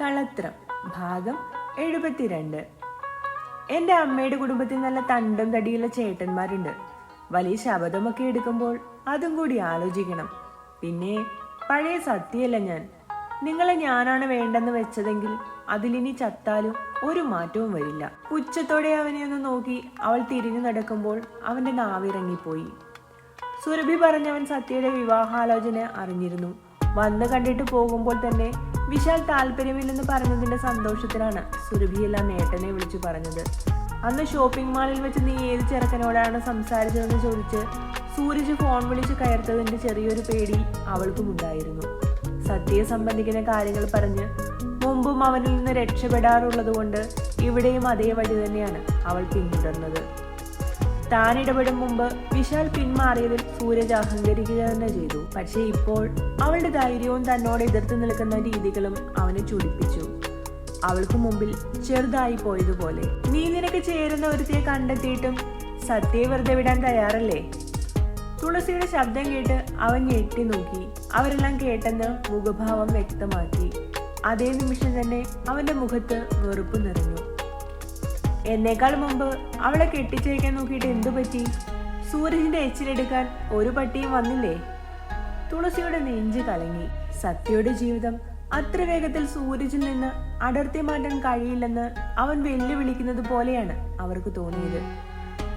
കളത്രം ഭാഗം എഴുപത്തിരണ്ട്. എന്റെ അമ്മയുടെ കുടുംബത്തിൽ നല്ല തണ്ടും തടിയുള്ള ചേട്ടന്മാരുണ്ട്. വലിയ ശബദമൊക്കെ എടുക്കുമ്പോൾ അതും കൂടി ആലോചിക്കണം. പിന്നെ പഴയ സത്യമല്ല ഞാൻ. നിങ്ങളെ ഞാനാണ് വേണ്ടെന്ന് വെച്ചതെങ്കിൽ അതിലിനി ചത്താലും ഒരു മാറ്റവും വരില്ല. ഉച്ചത്തോടെ അവനെ ഒന്ന് നോക്കി അവൾ തിരിഞ്ഞു നടക്കുമ്പോൾ അവന്റെ നാവിറങ്ങിപ്പോയി. സുരഭി പറഞ്ഞവൻ സത്യയുടെ വിവാഹാലോചന അറിഞ്ഞിരുന്നു. വന്ന് കണ്ടിട്ട് പോകുമ്പോൾ തന്നെ വിശാൽ താല്പര്യമില്ലെന്ന് പറഞ്ഞതിന്റെ സന്തോഷത്തിലാണ് സുരഭിയെല്ലാം നേട്ടനെ വിളിച്ചു പറഞ്ഞത്. അന്ന് ഷോപ്പിംഗ് മാളിൽ വെച്ച് നീ ഏത് ചെറുക്കനോടാണ് സംസാരിച്ചതെന്ന് ചോദിച്ച് സൂരജ് ഫോൺ വിളിച്ച് കയർത്തതിന്റെ ചെറിയൊരു പേടി അവൾക്കും ഉണ്ടായിരുന്നു. സത്യയെ സംബന്ധിക്കുന്ന കാര്യങ്ങൾ പറഞ്ഞ് മുമ്പും അവനിൽ നിന്ന് രക്ഷപ്പെടാറുള്ളതുകൊണ്ട് ഇവിടെയും അതേ വഴി തന്നെയാണ് അവൾ പിന്തുടർന്നത്. താൻ ഇടപെടും മുമ്പ് വിശാൽ പിന്മാറിയതിൽ സൂരജ് അഹങ്കരിക്കുക തന്നെ ചെയ്തു. പക്ഷേ ഇപ്പോൾ അവളുടെ ധൈര്യവും തന്നോട് എതിർത്ത് നിൽക്കുന്ന രീതികളും അവനെ ചുടിപ്പിച്ചു. അവൾക്ക് മുമ്പിൽ ചെറുതായി പോയതുപോലെ നീ നിനക്ക് ചേരുന്ന ഒരുത്തിയെ കണ്ടെത്തിയിട്ടും സത്യയെ വെറുതെ വിടാൻ തയ്യാറല്ലേ? തുളസിയുടെ ശബ്ദം കേട്ട് അവൻ ഞെട്ടി നോക്കി. അവരെല്ലാം കേട്ടെന്ന് മുഖഭാവം വ്യക്തമാക്കി. അതേ നിമിഷം തന്നെ അവന്റെ മുഖത്ത് വെറുപ്പ് നിറഞ്ഞു. എന്നേക്കാൾ മുമ്പ് അവളെ കെട്ടിച്ചയക്കാൻ നോക്കിയിട്ട് എന്തു പറ്റി? സൂരജിന്റെ എച്ചിലെടുക്കാൻ ഒരു പട്ടിയും വന്നില്ലേ? തുളസിയുടെ നെഞ്ച് കലങ്ങി. സത്യയുടെ ജീവിതം അത്ര വേഗത്തിൽ സൂരജിൽ നിന്ന് അടർത്തി മാറ്റാൻ കഴിയില്ലെന്ന് അവൻ വെല്ലുവിളിക്കുന്നത് പോലെയാണ് അവർക്ക് തോന്നിയത്.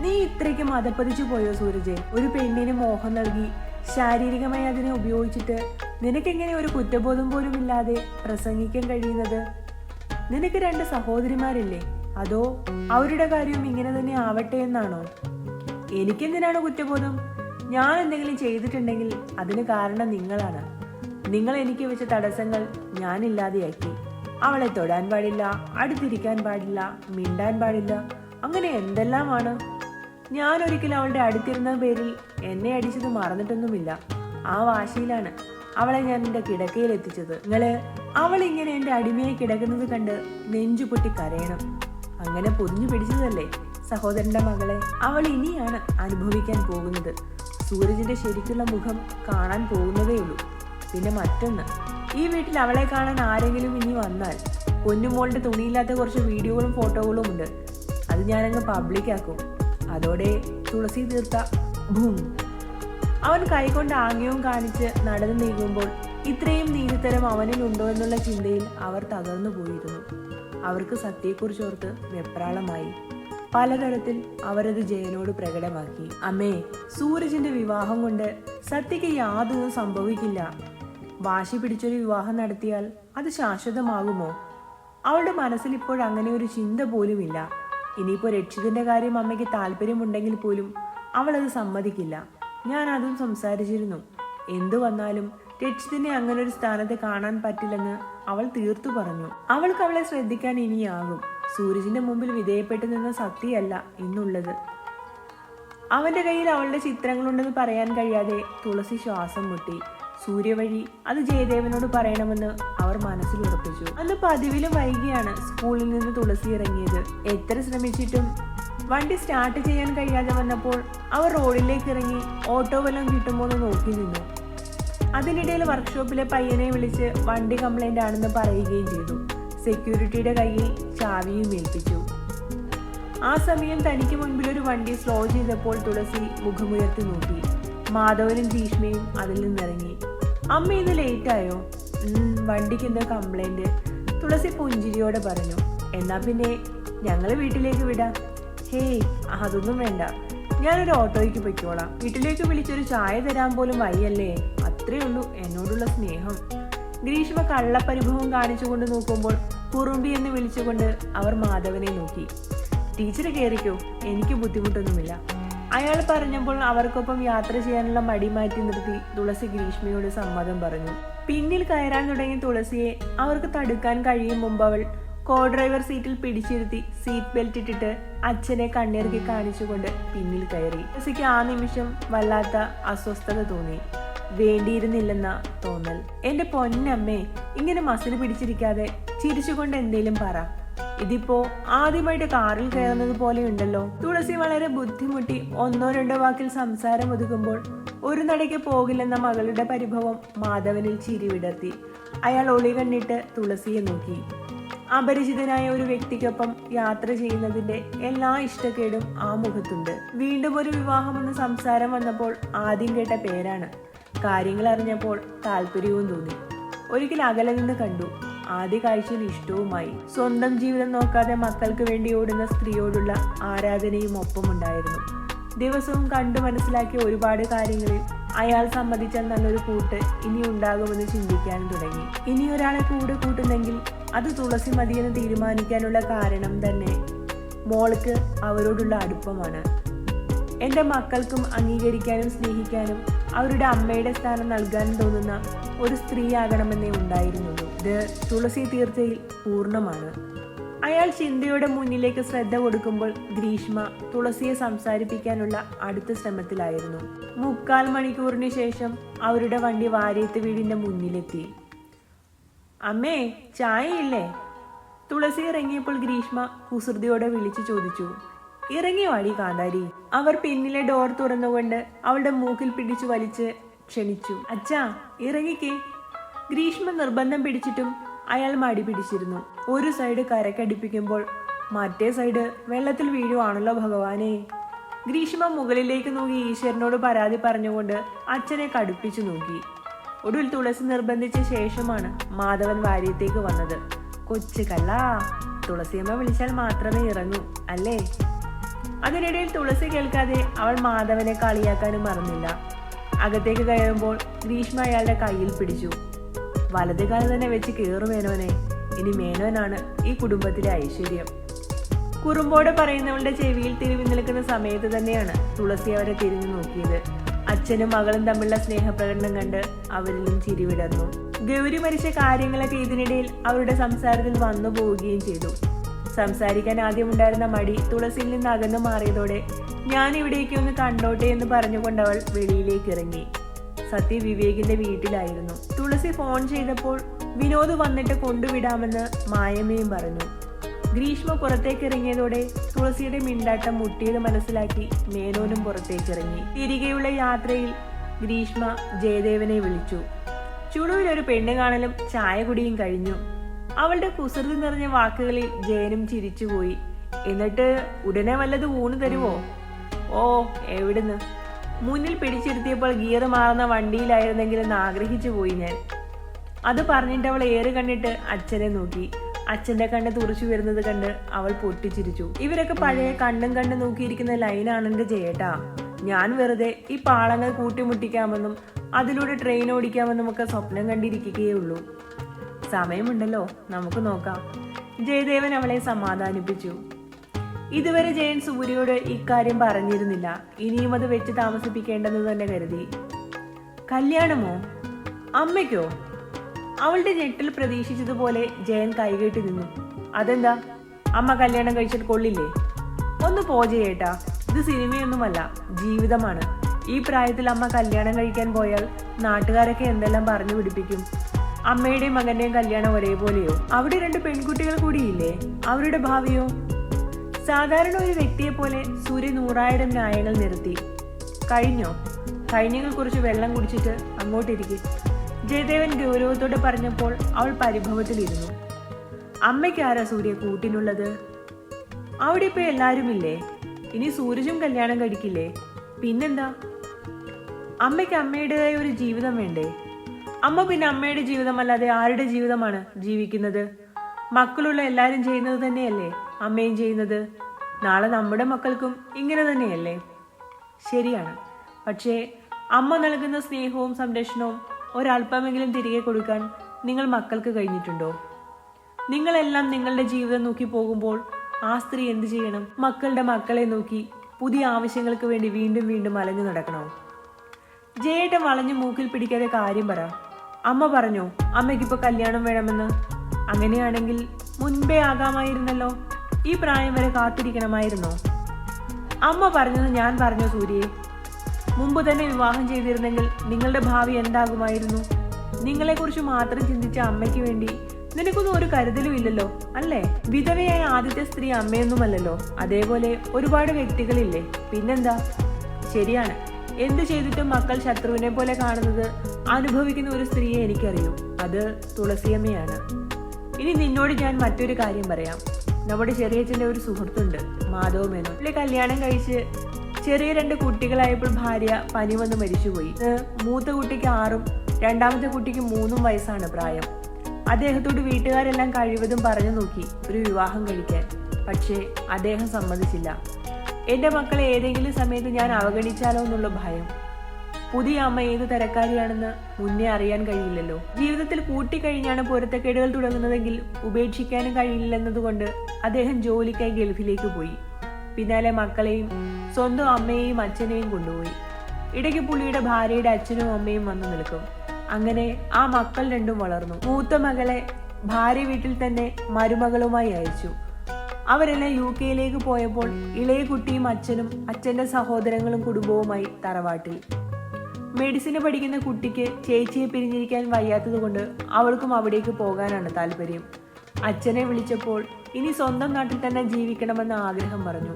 നീ ഇത്രയ്ക്ക് മതപ്പതിച്ചു പോയോ സൂരജ്? ഒരു പെണ്ണിന് മോഹം നൽകി ശാരീരികമായി അതിനെ ഉപയോഗിച്ചിട്ട് നിനക്കെങ്ങനെ ഒരു കുറ്റബോധം പോലും ഇല്ലാതെ പ്രസംഗിക്കാൻ കഴിയുന്നത്? നിനക്ക് രണ്ട് സഹോദരിമാരില്ലേ? അതോ അവരുടെ കാര്യവും ഇങ്ങനെ തന്നെ ആവട്ടെ എന്നാണോ? എനിക്കെന്തിനാണ് കുറ്റബോധം? ഞാൻ എന്തെങ്കിലും ചെയ്തിട്ടുണ്ടെങ്കിൽ അതിന് കാരണം നിങ്ങളാണ്. നിങ്ങൾ എനിക്ക് വെച്ച തടസ്സങ്ങൾ ഞാനില്ലാതെയാക്കി അവളെ തൊടാൻ പാടില്ല അടുത്തിരിക്കാൻ പാടില്ല മിണ്ടാൻ പാടില്ല. അങ്ങനെ എന്തെല്ലാമാണ്? ഞാൻ ഒരിക്കലും അവളുടെ അടുത്തിരുന്ന പേരിൽ എന്നെ അടിച്ചത് മറന്നിട്ടൊന്നുമില്ല. ആ വാശിയിലാണ് അവളെ ഞാൻ എന്റെ കിടക്കയിൽ എത്തിച്ചത് നിങ്ങൾ അവൾ ഇങ്ങനെ എന്റെ അടിമയായി കിടക്കുന്നത് കണ്ട് നെഞ്ചു പൊട്ടി കരയണം. അങ്ങനെ പൊതിഞ്ഞു പിടിച്ചതല്ലേ? സഹോദരന്റെ മകളെ. അവൾ ഇനിയാണ് അനുഭവിക്കാൻ പോകുന്നത്. സൂരജിന്റെ ശരിക്കുള്ള മുഖം കാണാൻ പോകുന്നതേയുള്ളൂ പിന്നെ മറ്റൊന്ന്. ഈ വീട്ടിൽ അവളെ കാണാൻ ആരെങ്കിലും ഇനി വന്നാൽ പൊന്നുമോളുടെ തുണിയില്ലാത്ത കുറച്ച് വീഡിയോകളും ഫോട്ടോകളും ഉണ്ട്. അത് ഞാനങ്ങ് പബ്ലിക്കാക്കും അതോടെ തുളസി തീർത്ത ഭൂം. അവൻ കൈകൊണ്ട് ആംഗ്യവും കാണിച്ച് നടന്നു നീങ്ങുമ്പോൾ ഇത്രയും നീതിത്തരം അവനിലുണ്ടോ എന്നുള്ള ചിന്തയിൽ അവർ തകർന്നു പോയിരുന്നു. അവർക്ക് സത്യയെക്കുറിച്ചോർത്ത് വെപ്രാളമായി. പലതരത്തിൽ അവരത് ജയനോട് പ്രകടമാക്കി. അമ്മേ സൂരജിന്റെ വിവാഹം കൊണ്ട് സത്യയ്ക്ക് യാതൊന്നും സംഭവിക്കില്ല. വാശി പിടിച്ചൊരു വിവാഹം നടത്തിയാൽ അത് ശാശ്വതമാകുമോ? അവളുടെ മനസ്സിൽ ഇപ്പോൾ അങ്ങനെ ഒരു ചിന്ത പോലുമില്ല. ഇനിയിപ്പോ രക്ഷിതന്റെ കാര്യം അമ്മയ്ക്ക് താല്പര്യമുണ്ടെങ്കിൽ പോലും അവൾ അത് സമ്മതിക്കില്ല. ഞാൻ അതും സംസാരിച്ചിരുന്നു. എന്തു വന്നാലും രക്ഷിതിനെ അങ്ങനെ ഒരു സ്ഥാനത്ത് കാണാൻ പറ്റില്ലെന്ന് അവൾ തീർത്തു പറഞ്ഞു. അവൾക്ക് അവളെ ശ്രദ്ധിക്കാൻ ഇനിയാകും. സൂരജിന്റെ മുമ്പിൽ വിധേയപ്പെട്ടു നിന്ന സത്യല്ല ഇന്നുള്ളത്. അവന്റെ കയ്യിൽ അവളുടെ ചിത്രങ്ങളുണ്ടെന്ന് പറയാൻ കഴിയാതെ തുളസി ശ്വാസം മുട്ടി. സൂര്യ വഴി അത് ജയദേവനോട് പറയണമെന്ന് അവർ മനസ്സിൽ ഉറപ്പിച്ചു. അന്ന് പതിവിലും വൈകിയാണ് സ്കൂളിൽ നിന്ന് തുളസി ഇറങ്ങിയത്. എത്ര ശ്രമിച്ചിട്ടും വണ്ടി സ്റ്റാർട്ട് ചെയ്യാൻ കഴിയാതെ വന്നപ്പോൾ അവർ റോഡിലേക്ക് ഇറങ്ങി ഓട്ടോ വല്ലതും കിട്ടുമോ എന്ന് നോക്കി നിന്നു. അതിനിടയിൽ വർക്ക്ഷോപ്പിലെ പയ്യനെ വിളിച്ച് വണ്ടി കംപ്ലൈന്റ് ആണെന്ന് പറയുകയും ചെയ്തു. സെക്യൂരിറ്റിയുടെ കയ്യിൽ ചാവിയും ഏൽപ്പിച്ചു. ആ സമയം തനിക്ക് മുൻപിൽ ഒരു വണ്ടി സ്ലോ ചെയ്തപ്പോൾ തുളസി മുഖമുയർത്തി നോക്കി. മാധവനും ഭീഷ്മയും അതിൽ നിന്നിറങ്ങി. അമ്മ ഇന്ന് ലേറ്റ് ആയോ? വണ്ടിക്ക് എന്തോ കംപ്ലൈന്റ് തുളസി പുഞ്ചിരിയോടെ പറഞ്ഞു. എന്നാ പിന്നെ ഞങ്ങൾ വീട്ടിലേക്ക് വിടാം. ഹേയ് അതൊന്നും വേണ്ട. ഞാനൊരു ഓട്ടോയ്ക്ക് പൊയ്ക്കോളാം. വീട്ടിലേക്ക് വിളിച്ചൊരു ചായ തരാൻ പോലും വയ്യല്ലേ? അത്രേ ഉള്ളൂ എന്നോടുള്ള സ്നേഹം. ഗ്രീഷ്മ കള്ളപ്പരിഭവം കാണിച്ചുകൊണ്ട് നോക്കുമ്പോൾ കുറുമ്പി എന്ന് വിളിച്ചുകൊണ്ട് അവർ മാധവനെ നോക്കി. ടീച്ചർ കയറിക്കോ എനിക്ക് ബുദ്ധിമുട്ടൊന്നുമില്ല. അയാൾ പറഞ്ഞപ്പോൾ അവർക്കൊപ്പം യാത്ര ചെയ്യാനുള്ള മടി മാറ്റി നിർത്തി തുളസി ഗ്രീഷ്മയോട് സമ്മതം പറഞ്ഞു. പിന്നിൽ കയറാൻ തുടങ്ങിയ തുളസിയെ അവർക്ക് തടുക്കാൻ കഴിയും മുമ്പ് അവൾ കോ ഡ്രൈവർ സീറ്റിൽ പിടിച്ചിരുത്തി സീറ്റ് ബെൽറ്റ് ഇട്ടിട്ട് അച്ഛനെ കണ്ണിറുക്കി കാണിച്ചുകൊണ്ട് പിന്നിൽ കയറി. തുളസിക്ക് ആ നിമിഷം വല്ലാത്ത അസ്വസ്ഥത തോന്നി. വേണ്ടിയിരുന്നില്ലെന്ന തോന്നൽ. എന്റെ പൊന്നമ്മേ ഇങ്ങനെ മസിൽ പിടിച്ചിരിക്കാതെ ചിരിച്ചുകൊണ്ട് എന്തേലും പറ. ഇതിപ്പോ ആദ്യമായിട്ട് കാറിൽ കയറുന്നത് പോലെ ഉണ്ടല്ലോ തുളസി വളരെ ബുദ്ധിമുട്ടി ഒന്നോ രണ്ടോ വാക്കിൽ സംസാരം ഒതുക്കുമ്പോൾ ഒരു നടയ്ക്ക് പോകില്ലെന്ന മകളുടെ പരിഭവം മാധവനിൽ ചിരി വിടർത്തി. അയാൾ ഒളി കണ്ണിട്ട് തുളസിയെ നോക്കി. അപരിചിതനായ ഒരു വ്യക്തിക്കൊപ്പം യാത്ര ചെയ്യുന്നതിന്റെ എല്ലാ ഇഷ്ടക്കേടും ആ മുഖത്തുണ്ട്. വീണ്ടും ഒരു വിവാഹമെന്ന സംസാരം വന്നപ്പോൾ ആദ്യം കേട്ട പേരാണ് കാര്യങ്ങൾ അറിഞ്ഞപ്പോൾ താല്പര്യവും തോന്നി. ഒരിക്കൽ അകലെ നിന്ന് കണ്ടു. ആദ്യ കാഴ്ചയിൽ ഇഷ്ടവുമായി. സ്വന്തം ജീവിതം നോക്കാതെ മക്കൾക്ക് വേണ്ടി ഓടുന്ന സ്ത്രീയോടുള്ള ആരാധനയും ഒപ്പമുണ്ടായിരുന്നു. ദിവസവും കണ്ടു മനസ്സിലാക്കിയ ഒരുപാട് കാര്യങ്ങളിൽ അയാൾ സംബന്ധിച്ചാൽ നല്ലൊരു കൂട്ട് ഇനി ഉണ്ടാകുമെന്ന് ചിന്തിക്കാൻ തുടങ്ങി. ഇനി ഒരാളെ കൂടെ കൂട്ടുന്നെങ്കിൽ അത് തുളസി മതിയെന്ന് തീരുമാനിക്കാനുള്ള കാരണം തന്നെ മോൾക്ക് അവരോടുള്ള അടുപ്പമാണ്. എന്റെ മക്കൾക്കും അംഗീകരിക്കാനും സ്നേഹിക്കാനും അവരുടെ അമ്മയുടെ സ്ഥാനം നൽകാൻ തോന്നുന്ന ഒരു സ്ത്രീയാകണമെന്നേ ഉണ്ടായിരുന്നുള്ളൂ. ഇത് തുളസി തീർച്ചയിൽ പൂർണമാണ്. അയാൾ ചിന്തയുടെ മുന്നിലേക്ക് ശ്രദ്ധ കൊടുക്കുമ്പോൾ ഗ്രീഷ്മ തുളസിയെ സംസാരിപ്പിക്കാനുള്ള അടുത്ത ശ്രമത്തിലായിരുന്നു. മുക്കാൽ മണിക്കൂറിന് ശേഷം അവരുടെ വണ്ടി വാര്യത്ത് വീടിന്റെ മുന്നിലെത്തി. അമ്മേ ചായയില്ലേ? തുളസി ഇറങ്ങിയപ്പോൾ ഗ്രീഷ്മ കുസൃതിയോടെ വിളിച്ചു ചോദിച്ചു. ഇറങ്ങി വാടി കാന്താരി? അവർ പിന്നിലെ ഡോർ തുറന്നുകൊണ്ട് അവളുടെ മൂക്കിൽ പിടിച്ചു വലിച്ച് ക്ഷണിച്ചു. അച്ഛാ ഇറങ്ങിക്കേ. ഗ്രീഷ്മ നിർബന്ധം പിടിച്ചിട്ടും അയാൾ മടി പിടിച്ചിരുന്നു. ഒരു സൈഡ് കരക്കടിപ്പിക്കുമ്പോൾ മറ്റേ സൈഡ് വെള്ളത്തിൽ വീഴുവാണല്ലോ ഭഗവാനെ. ഗ്രീഷ്മ മുകളിലേക്ക് നോക്കി ഈശ്വരനോട് പരാതി പറഞ്ഞുകൊണ്ട് അച്ഛനെ കടുപ്പിച്ചു നോക്കി. ഒടുവിൽ തുളസി നിർബന്ധിച്ച ശേഷമാണ് മാധവൻ വാര്യത്തേക്ക് വന്നത്. കൊച്ചു കല്ലാ തുളസിയമ്മ വിളിച്ചാൽ മാത്രമേ ഇറങ്ങൂ അല്ലേ? അതിനിടയിൽ തുളസി കേൾക്കാതെ അവൾ മാധവനെ കളിയാക്കാനും മറന്നില്ല. അകത്തേക്ക് കയറുമ്പോൾ ഗ്രീഷ്മ അയാളുടെ കയ്യിൽ പിടിച്ചു. വലത് കാല തന്നെ വെച്ച് കയറു മേനോനെ. ഇനി മേനോനാണ് ഈ കുടുംബത്തിലെ ഐശ്വര്യം. കുറുമ്പോടെ പറയുന്നവളുടെ ചെവിയിൽ തിരിവി നിൽക്കുന്ന സമയത്ത് തന്നെയാണ് തുളസി അവരെ തിരിഞ്ഞു നോക്കിയത്. അച്ഛനും മകളും തമ്മിലുള്ള സ്നേഹപ്രകടനം കണ്ട് അവരിലും ചിരി വിടർന്നു. ഗൗരി മരിച്ച കാര്യങ്ങളൊക്കെ ഇതിനിടയിൽ അവരുടെ സംസാരത്തിൽ വന്നു പോവുകയും ചെയ്തു. സംസാരിക്കാൻ ആദ്യം ഉണ്ടായിരുന്ന മടി തുളസിയിൽ നിന്ന് അകന്നു മാറിയതോടെ ഞാൻ ഇവിടേക്ക് ഒന്ന് കണ്ടോട്ടെ എന്ന് പറഞ്ഞുകൊണ്ട് അവൾ വെളിയിലേക്ക് ഇറങ്ങി. സത്യ വിവേകിന്റെ വീട്ടിലായിരുന്നു. തുളസി ഫോൺ ചെയ്തപ്പോൾ വിനോദ് വന്നിട്ട് കൊണ്ടുവിടാമെന്ന് മായമ്മയും പറഞ്ഞു. ഗ്രീഷ്മ പുറത്തേക്ക് ഇറങ്ങിയതോടെ തുളസിയുടെ മിണ്ടാട്ടം മുട്ടിയത് മനസ്സിലാക്കി മേനോനും പുറത്തേക്ക് ഇറങ്ങി. തിരികെയുള്ള യാത്രയിൽ ഗ്രീഷ്മ ജയദേവനെ വിളിച്ചു. ചുളുവിൽ ഒരു പെണ്ണ് കാണലും ചായ കുടിയും കഴിഞ്ഞു. അവളുടെ കുസൃതി നിറഞ്ഞ വാക്കുകളിൽ ജയനും ചിരിച്ചുപോയി. എന്നിട്ട് ഉടനെ വല്ലത് ഊണ് തരുമോ ഓ എവിടുന്ന്? മുന്നിൽ പിടിച്ചിരുത്തിയപ്പോൾ ഗിയർ മാറുന്ന വണ്ടിയിലായിരുന്നെങ്കിലും ആഗ്രഹിച്ചു പോയി ഞാൻ. അത് പറഞ്ഞിട്ട് അവൾ ഏറ് കണ്ടിട്ട് അച്ഛനെ നോക്കി. അച്ഛന്റെ കണ്ണ് തുറച്ചു വരുന്നത് കണ്ട് അവൾ പൊട്ടിച്ചിരിച്ചു. ഇവരൊക്കെ പഴയ കണ്ണും കണ്ണും നോക്കിയിരിക്കുന്ന ലൈനാണെന്റെ ചേട്ടാ ഞാൻ വെറുതെ ഈ പാളങ്ങൾ കൂട്ടിമുട്ടിക്കാമെന്നും അതിലൂടെ ട്രെയിൻ ഓടിക്കാമെന്നും ഒക്കെ സ്വപ്നം കണ്ടിരിക്കുകയേ ഉള്ളൂ. സമയമുണ്ടല്ലോ. നമുക്ക് നോക്കാം. ജയദേവൻ അവളെ സമാധാനിപ്പിച്ചു. ഇതുവരെ ജയൻ സൂര്യയോട് ഇക്കാര്യം പറഞ്ഞിരുന്നില്ല. ഇനിയും അത് വെച്ച് താമസിപ്പിക്കേണ്ടെന്ന് തന്നെ കരുതി. കല്യാണമോ? അമ്മയ്ക്കോ? അവളുടെ ഞെട്ടിൽ പ്രതീക്ഷിച്ചതുപോലെ ജയൻ കൈകെട്ടി നിന്നു. അതെന്താ? അമ്മ കല്യാണം കഴിച്ചിട്ട് കൊള്ളില്ലേ? ഒന്ന് പോ ജയേട്ടാ. ഇത് സിനിമയൊന്നുമല്ല ജീവിതമാണ്. ഈ പ്രായത്തിൽ അമ്മ കല്യാണം കഴിക്കാൻ പോയാൽ നാട്ടുകാരൊക്കെ എന്തെല്ലാം പറഞ്ഞു പിടിപ്പിക്കും? അമ്മയുടെയും മകന്റെയും കല്യാണം ഒരേപോലെയോ? അവിടെ രണ്ട് പെൺകുട്ടികൾ കൂടിയില്ലേ? അവരുടെ ഭാവിയോ? സാധാരണ ഒരു വ്യക്തിയെ പോലെ സൂര്യ നൂറായിരം ന്യായങ്ങൾ നിർത്തി. കഴിഞ്ഞോ? കഴിഞ്ഞങ്ങൾ കുറച്ച് വെള്ളം കുടിച്ചിട്ട് അങ്ങോട്ടിരിക്കും. ജയദേവൻ ഗൗരവത്തോടെ പറഞ്ഞപ്പോൾ അവൾ പരിഭവത്തിലിരുന്നു. അമ്മയ്ക്ക് ആരാ സൂര്യ കൂട്ടിനുള്ളത്? അവിടെ ഇപ്പൊ എല്ലാരും ഇല്ലേ ഇനി സൂരജും കല്യാണം കഴിക്കില്ലേ? പിന്നെന്താ? അമ്മയ്ക്ക് അമ്മയുടേതായ ഒരു ജീവിതം വേണ്ടേ? അമ്മ പിന്നെ അമ്മയുടെ ജീവിതമല്ലാതെ ആരുടെ ജീവിതമാണ് ജീവിക്കുന്നത്? മക്കളുള്ള എല്ലാവരും ചെയ്യുന്നത് തന്നെയല്ലേ? അമ്മയും ചെയ്യുന്നത്. നാളെ നമ്മുടെ മക്കൾക്കും ഇങ്ങനെ തന്നെയല്ലേ? ശരിയാണ്. പക്ഷേ അമ്മ നൽകുന്ന സ്നേഹവും സംരക്ഷണവും ഒരല്പമെങ്കിലും തിരികെ കൊടുക്കാൻ നിങ്ങൾ മക്കൾക്ക് കഴിഞ്ഞിട്ടുണ്ടോ? നിങ്ങളെല്ലാം നിങ്ങളുടെ ജീവിതം നോക്കി പോകുമ്പോൾ ആ സ്ത്രീ എന്ത് ചെയ്യണം? മക്കളുടെ മക്കളെ നോക്കി പുതിയ ആവശ്യങ്ങൾക്ക് വേണ്ടി വീണ്ടും വീണ്ടും അലഞ്ഞു നടക്കണോ? ജയേട്ടൻ വളഞ്ഞു മൂക്കിൽ പിടിക്കാതെ കാര്യം പറ. അമ്മ പറഞ്ഞോ അമ്മയ്ക്കിപ്പോ കല്യാണം വേണമെന്ന്. അങ്ങനെയാണെങ്കിൽ മുൻപേ ആകാമായിരുന്നല്ലോ. ഈ പ്രായം വരെ കാത്തിരിക്കണമായിരുന്നോ? അമ്മ പറഞ്ഞത് ഞാൻ പറഞ്ഞു സൂര്യയെ മുമ്പ് തന്നെ വിവാഹം ചെയ്തിരുന്നെങ്കിൽ നിങ്ങളുടെ ഭാവി എന്താകുമായിരുന്നു? നിങ്ങളെക്കുറിച്ച് മാത്രം ചിന്തിച്ച അമ്മയ്ക്ക് വേണ്ടി നിനക്കൊന്നും ഒരു കരുതലും ഇല്ലല്ലോ അല്ലേ? വിധവയായ ആദ്യത്തെ സ്ത്രീ അമ്മയൊന്നുമല്ലല്ലോ. അതേപോലെ ഒരുപാട് വ്യക്തികളില്ലേ. പിന്നെന്താ? ശരിയാണ്. എന്ത് ചെയ്തിട്ടും മക്കൾ ശത്രുവിനെ പോലെ കാണുന്നത് അനുഭവിക്കുന്ന ഒരു സ്ത്രീയെ എനിക്കറിയും. അത് തുളസിയമ്മയാണ്. ഇനി നിന്നോട് ഞാൻ മറ്റൊരു കാര്യം പറയാം. നമ്മുടെ ചെറിയച്ഛന്റെ ഒരു സുഹൃത്തുണ്ട് മാധവ് മേനോ പുള്ളി കല്യാണം കഴിച്ച് ചെറിയ രണ്ട് കുട്ടികളായപ്പോൾ ഭാര്യ പനി വന്ന് മരിച്ചുപോയി. മൂത്ത കുട്ടിക്ക് ആറും രണ്ടാമത്തെ കുട്ടിക്ക് മൂന്നും വയസ്സാണ് പ്രായം. അദ്ദേഹത്തോട് വീട്ടുകാരെല്ലാം കഴിവതും പറഞ്ഞു നോക്കി ഒരു വിവാഹം കഴിക്കാൻ. പക്ഷേ അദ്ദേഹം സമ്മതിച്ചില്ല. എന്റെ മക്കളെ ഏതെങ്കിലും സമയത്ത് ഞാൻ അവഗണിച്ചാലോ എന്നുള്ള ഭയം. പുതിയ അമ്മ ഏത് തരക്കാരിയാണെന്ന് മുന്നേ അറിയാൻ കഴിയില്ലല്ലോ. ജീവിതത്തിൽ കൂട്ടിക്കഴിഞ്ഞാണ് പൊരുത്തക്കേടുകൾ തുടങ്ങുന്നതെങ്കിൽ ഉപേക്ഷിക്കാനും കഴിയില്ലെന്നതുകൊണ്ട് അദ്ദേഹം ജോലിക്കായി ഗൾഫിലേക്ക് പോയി. പിന്നാലെ മക്കളെയും സ്വന്തം അമ്മയെയും അച്ഛനെയും കൊണ്ടുപോയി. ഇടയ്ക്ക് പുള്ളിയുടെ ഭാര്യയുടെ അച്ഛനും അമ്മയും വന്നു നിൽക്കും. അങ്ങനെ ആ മക്കൾ രണ്ടും വളർന്നു. മൂത്ത മകളെ ഭാര്യ വീട്ടിൽ തന്നെ മരുമകളുമായി അയച്ചു. അവരെല്ലാം യു കെയിലേക്ക് പോയപ്പോൾ ഇളയ കുട്ടിയും അച്ഛനും അച്ഛന്റെ സഹോദരങ്ങളും കുടുംബവുമായി തറവാട്ടിൽ. മെഡിസിന് പഠിക്കുന്ന കുട്ടിക്ക് ചേച്ചിയെ പിരിഞ്ഞിരിക്കാൻ വയ്യാത്തതുകൊണ്ട് അവൾക്കും അവിടേക്ക് പോകാനാണ് താല്പര്യം. അച്ഛനെ വിളിച്ചപ്പോൾ ഇനി സ്വന്തം നാട്ടിൽ തന്നെ ജീവിക്കണമെന്ന ആഗ്രഹം പറഞ്ഞു.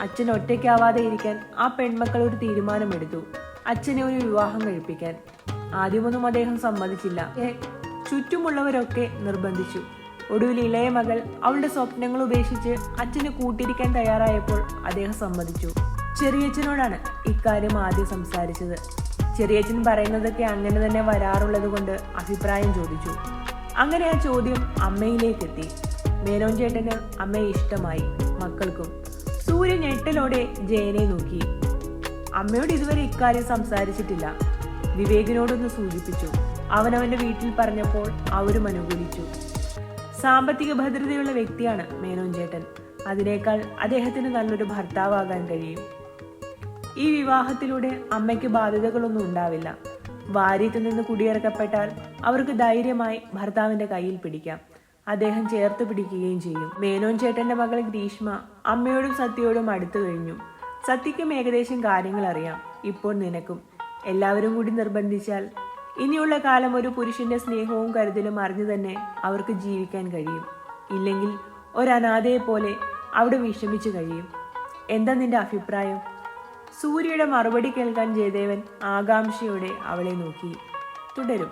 അച്ഛൻ ഒറ്റയ്ക്കാവാതെ ഇരിക്കാൻ ആ പെൺമക്കൾ ഒരു തീരുമാനമെടുത്തു. അച്ഛനെ ഒരു വിവാഹം കഴിപ്പിക്കാൻ. ആദ്യമൊന്നും അദ്ദേഹം സമ്മതിച്ചില്ല. ചുറ്റുമുള്ളവരൊക്കെ നിർബന്ധിച്ചു. ഒടുവിൽ ഇളയ മകൾ അവളുടെ സ്വപ്നങ്ങൾ ഉപേക്ഷിച്ച് അച്ഛന് കൂട്ടിരിക്കാൻ തയ്യാറായപ്പോൾ അദ്ദേഹം സമ്മതിച്ചു. ചെറിയച്ഛനോടാണ് ഇക്കാര്യം ആദ്യം സംസാരിച്ചത്. ചെറിയച്ഛൻ പറയുന്നതൊക്കെ അങ്ങനെ തന്നെ വരാറുള്ളത് കൊണ്ട് അഭിപ്രായം ചോദിച്ചു. അങ്ങനെ ആ ചോദ്യം അമ്മയിലേക്കെത്തി. മേനോൻ ചേട്ടന് അമ്മയെ ഇഷ്ടമായി മക്കൾക്കും. സൂര്യൻ ഞെട്ടലോടെ ജയനെ നോക്കി. അമ്മയോട് ഇതുവരെ ഇക്കാര്യം സംസാരിച്ചിട്ടില്ല. വിവേകിനോടൊന്ന് സൂചിപ്പിച്ചു. അവനവന്റെ വീട്ടിൽ പറഞ്ഞപ്പോൾ അവരും അനുകൂലിച്ചു. സാമ്പത്തിക ഭദ്രതയുള്ള വ്യക്തിയാണ് മേനോൻ ചേട്ടൻ. അതിനേക്കാൾ അദ്ദേഹത്തിന് നല്ലൊരു ഭർത്താവാകാൻ കഴിയും. ഈ വിവാഹത്തിലൂടെ അമ്മയ്ക്ക് ബാധ്യതകളൊന്നും ഉണ്ടാവില്ല. വാര്യത്തു നിന്ന് കുടിയിറക്കപ്പെട്ടാൽ അവർക്ക് ധൈര്യമായി ഭർത്താവിന്റെ കയ്യിൽ പിടിക്കാം. അദ്ദേഹം ചേർത്ത് പിടിക്കുകയും ചെയ്യും. മേനോൻ ചേട്ടന്റെ മകൾ ഗ്രീഷ്മ അമ്മയോടും സത്യയോടും അടുത്തു കഴിഞ്ഞു. സത്യക്കും ഏകദേശം കാര്യങ്ങൾ അറിയാം ഇപ്പോൾ നിനക്കും. എല്ലാവരും കൂടി നിർബന്ധിച്ചാൽ ഇനിയുള്ള കാലം ഒരു പുരുഷന്റെ സ്നേഹവും കരുതലും അറിഞ്ഞു തന്നെ അവർക്ക് ജീവിക്കാൻ കഴിയും. ഇല്ലെങ്കിൽ ഒരനാഥയെ പോലെ അവിടെ വിഷമിച്ചു കഴിയും. എന്താ നിന്റെ അഭിപ്രായം? സൂര്യയുടെ മറുപടി കേൾക്കാൻ ജയദേവൻ ആകാംക്ഷയോടെ അവളെ നോക്കി. തുടരും.